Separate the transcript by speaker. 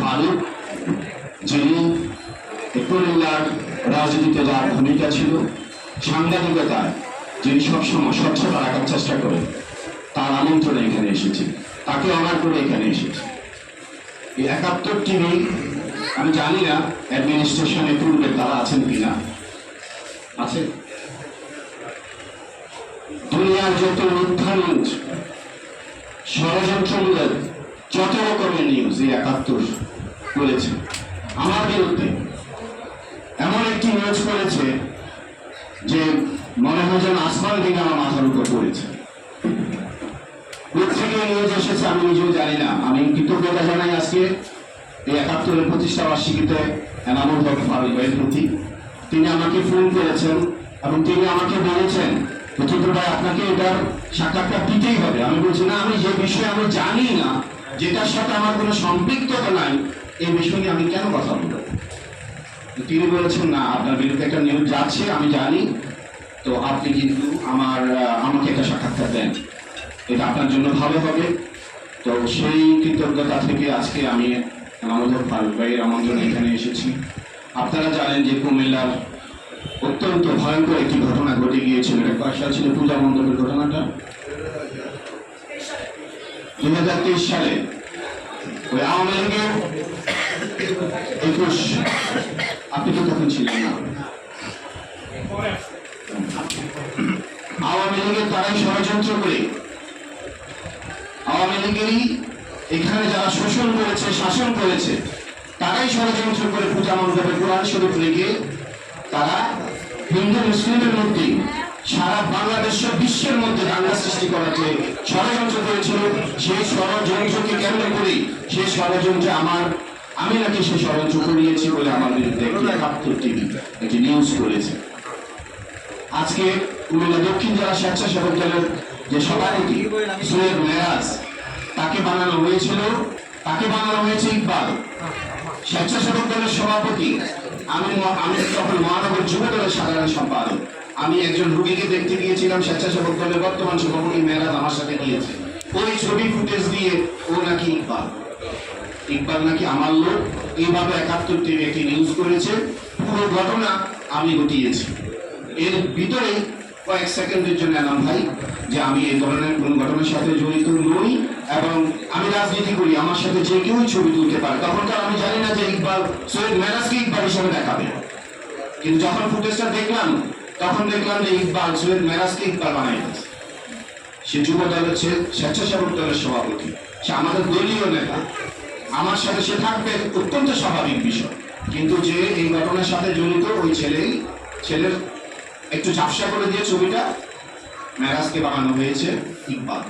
Speaker 1: ফারুক যিনি কুমিল্লার রাজনীতিতে যার ভূমিকা ছিল, সাংবাদিকতায় যিনি সবসময় স্বচ্ছতা রাখার চেষ্টা করেন, তার আমন্ত্রণে এখানে এসেছি, তাকে অনার করে এখানে এসেছি। এই একাত্তর টিভি, আমি জানি না অ্যাডমিনিস্ট্রেশনে পূর্বে তারা আছেন কিনা। আছে? দুনিয়ার যত নিউজ, ষড়যন্ত্রমূলক যত রকমের নিউজ এই একাত্তর করেছে আমার বিরুদ্ধে এমন একটি নিউজ করেছে যে মনে হয় যেন আসমান থেকে আমার মাথার উপর পড়েছে। থেকে নিউজ এসেছে আমি নিজেও জানি না। আমি কৃতজ্ঞতা জানাই আজকে এই একাত্তরের প্রতিষ্ঠা বার্ষিকীতে এনামুল হক ফারুক ভাইয়ের প্রতি। তিনি আমাকে ফোন করেছেন এবং তিনি আমাকে বলেছেন প্রথম ভাই আপনাকে এটার সাক্ষাৎকার দিতেই হবে। আমি বলছি, না, আমি যে বিষয়ে আমি জানি না, যেটার সাথে আমার কোনো সম্পৃক্ততা নাই, এই বিষয় নিয়ে আমি কেন কথা বলব? তিনি বলেছেন, না, আপনার বিরুদ্ধে একটা নিউজ যাচ্ছে, আমি জানি। তো আপনি কিন্তু আমার আমাকে একটা সাক্ষাৎকার দেন। এটা আপনার জন্য ভালো হবে। তো সেই কৃতজ্ঞতা থেকে আজকে আমি আমাদের ফারুক ভাইয়ের আমন্ত্রণে এখানে এসেছি। আপনারা জানেন যে কুমিল্লার অত্যন্ত ভয়ঙ্কর একটি ঘটনা ঘটে গিয়েছিল। কয়েক ছিল পূজা মণ্ডপের ঘটনাটা। দুই হাজার তেইশ সালে ওই আওয়ামী লীগের একুশ আপনি তো তখন ছিলেন না। আওয়ামী লীগের তারাই ষড়যন্ত্র করে আওয়ামী লীগেরই এখানে যারা শোষণ করেছে, শাসন করেছে, তারাই ষড়যন্ত্র করে পূজা মণ্ডপে কোরআন শরীফ লেগে তারা হিন্দু, মুসলিমের মধ্যে, সারা বাংলাদেশ বিশ্বের মধ্যে দাঙ্গা সৃষ্টি করার যে ষড়যন্ত্র করেছিল। সেই ষড়যন্ত্রকে কেন্দ্র করে সেই ষড়যন্ত্রে আমার আমি নাকি সেই ষড়যন্ত্র করিয়েছি বলে আমার বিরুদ্ধে একটি টিভি, একটি নিউজ করেছে। আজকে কুমিল্লা দক্ষিণ জেলা স্বেচ্ছাসেবক দলের যে সভাপতি সৈয়দ মেরাজ তাকে বানানো হয়েছিল তাকে বানানো হয়েছে ইকবাল। স্বেচ্ছাসেবক দলের সভাপতি, আমি আমি তখন মহানগর যুব দলের সাধারণ সম্পাদক। আমি একজন রুগীকে দেখতে গিয়েছিলাম স্বেচ্ছাসেবক দলের বর্তমান সভাপতি মেরাজ আমার সাথে গিয়েছে। ওই ছবি ফুটেজ দিয়ে ও নাকি ইকবাল। ইকবাল নাকি আমার লোক, এইভাবে একাত্তর টিভি একটি নিউজ করেছে। পুরো ঘটনা আমি ঘটিয়েছি। এর ভিতরে কয়েক সেকেন্ডের জন্য এলাম ভাই, যে আমি এই ধরনের কোন ঘটনার সাথে জড়িত নই এবং আমি রাজনীতি করি, আমার সাথে যে কেউ ছবি তুলতে পারে। তখনকার আমি জানি না যে ইকবাল সৈয়দ মেরাজকে ইকবাল হিসাবে দেখাবে। কিন্তু যখন ফুটেজটা দেখলাম, তখন দেখলাম যে ইকবাল সৈয়দ মেরাজকে ইকবাল বানাই সে যুব দলের স্বেচ্ছাসেবক দলের সভাপতি। সে আমাদের দলীয় নেতা। আমার সাথে সে থাকবে অত্যন্ত স্বাভাবিক বিষয়। কিন্তু যে এই ঘটনার সাথে জড়িত ওই ছেলেই, ছেলের একটু ঝাপসা করে দিয়ে ছবিটা মেরাজকে বানানো হয়েছে ইকবাল